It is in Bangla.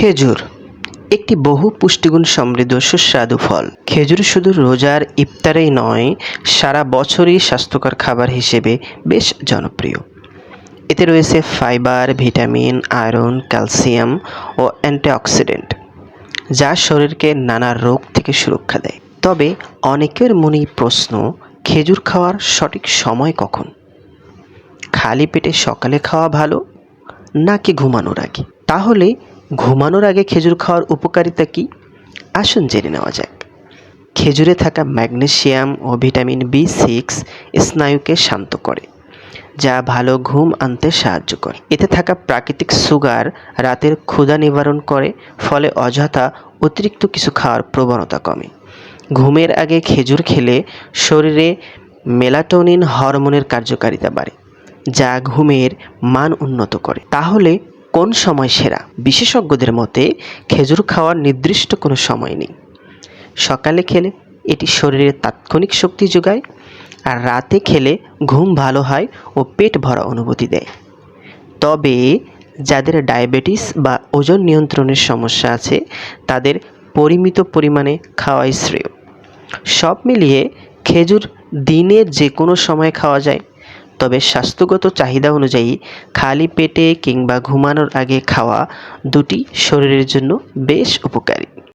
খেজুর, একটি বহু পুষ্টিগুণ সমৃদ্ধ সুস্বাদু ফল। খেজুর শুধু রোজার ইফতারেই নয়, সারা বছরই স্বাস্থ্যকর খাবার হিসেবে বেশ জনপ্রিয়। এতে রয়েছে ফাইবার, ভিটামিন, আয়রন, ক্যালসিয়াম ও অ্যান্টিঅক্সিডেন্ট, যা শরীরকে নানা রোগ থেকে সুরক্ষা দেয়। তবে অনেকের মনেই প্রশ্ন, খেজুর খাওয়ার সঠিক সময় কখন? খালি পেটে সকালে খাওয়া ভালো নাকি ঘুমানোর আগে? তাহলে ঘুমানোর আগে খেজুর খাওয়ার উপকারিতা কী? আসুন জেনে নেওয়া যাক। খেজুরে থাকা ম্যাগনেশিয়াম ও ভিটামিন বি সিক্স স্নায়ুকে শান্ত করে, যা ভালো ঘুম আনতে সাহায্য করে। এতে থাকা প্রাকৃতিক সুগার রাতের ক্ষুধা নিবারণ করে, ফলে অযথা অতিরিক্ত কিছু খাওয়ার প্রবণতা কমে। ঘুমের আগে খেজুর খেলে শরীরে মেলাটোনিন হরমোনের কার্যকারিতা বাড়ে, যা ঘুমের মান উন্নত করে। তাহলে কোন সময় সেরা? বিশেষজ্ঞদের মতে, খেজুর খাওয়ার নির্দিষ্ট কোনো সময় নেই। সকালে খেলে এটি শরীরে তাৎক্ষণিক শক্তি যোগায় আর রাতে খেলে ঘুম ভালো হয় ও পেট ভরা অনুভূতি দেয়। তবে, যাদের ডায়াবেটিস বা ওজন নিয়ন্ত্রণের সমস্যা আছে, তাদের পরিমিত পরিমাণে খাওয়াই শ্রেয়। সব মিলিয়ে খেজুর দিনের যে কোনো সময় খাওয়া যায় তবে স্বাস্থ্যগত চাহিদা অনুযায়ী খালি পেটে কিংবা ঘুমানোর আগে খাওয়া দুটি শরীরের জন্য বেশ উপকারী।